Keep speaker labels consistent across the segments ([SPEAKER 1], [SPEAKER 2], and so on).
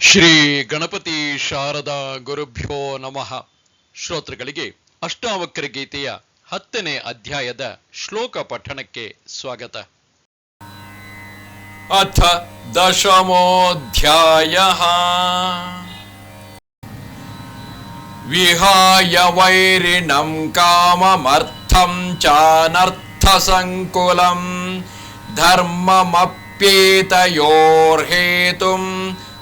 [SPEAKER 1] श्रीगणपती शारदा गुरुभ्यो नमः. श्रोतृगे अष्टावक्र गीतया हने अध्यायद श्लोकपठनके स्वागत
[SPEAKER 2] अथ दशमोऽध्यायः विहाय वैरिणम् काममर्थम् चानर्थसङ्कुलम् ಧರ್ಮಮಪ್ಯೇತಯೋರ್ಹೇತುಂ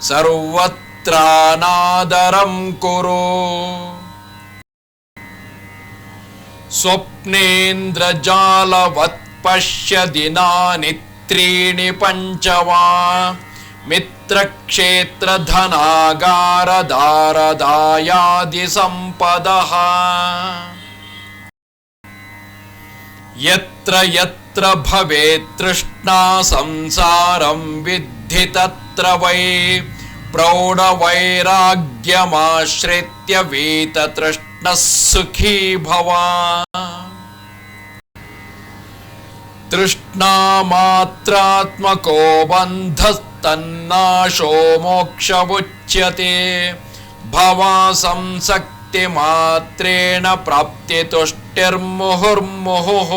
[SPEAKER 2] సర్వత్రానాదరం కురు స్వప్నేంద్రజాలవత్పశ్య దినాని త్రీణి పంచవా మిత్రక్షేత్రధనాగారదారదాయాది సంపద यत्र यत्र भवेत् तृष्णा संसारं विद्धि तत्र वै प्रौढवैराग्यमाश्रित्य वीततृष्णः सुखी भवा तृष्णामात्रात्मको बन्धस्तन्नाशो मोक्षमुच्यते भवासंसक्तिमात्रेण प्राप्तितुष्टिर्मुहुर्मुहुः।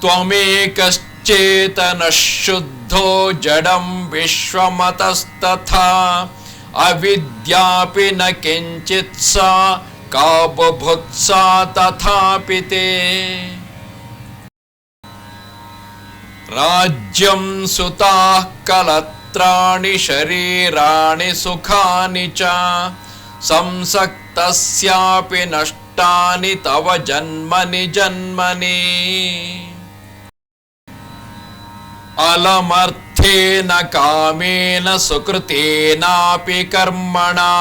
[SPEAKER 2] त्वमेकश्चेतनः शुद्धो जडं विश्वमतस्तथा, अविद्यापि न किञ्चित् सा का तथापि ते। राज्यं सुताः कलत्राणि शरीराणि सुखानि च। संसक्तस्यापि नष्टानि तव जन्मनि जन्मनि। अलमर्थेन कामेन सुकृतेनापि कर्मणा।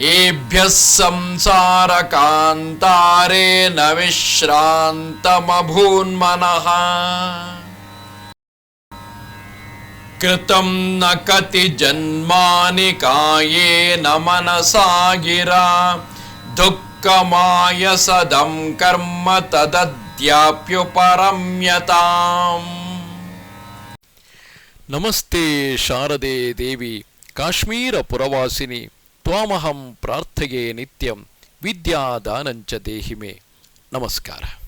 [SPEAKER 2] एभ्यः संसारकान्तारे विश्रान्तमभून्मनः। कृतं न कतिजन्मानि कायेन मनसा गिरा दुःखमायसदं कर्म तदद्याप्युपरम्यताम्
[SPEAKER 1] नमस्ते शारदे देवी काश्मीरपुरवासिनि त्वामहं प्रार्थये नित्यं विद्यादानञ्च देहि मे नमस्कारः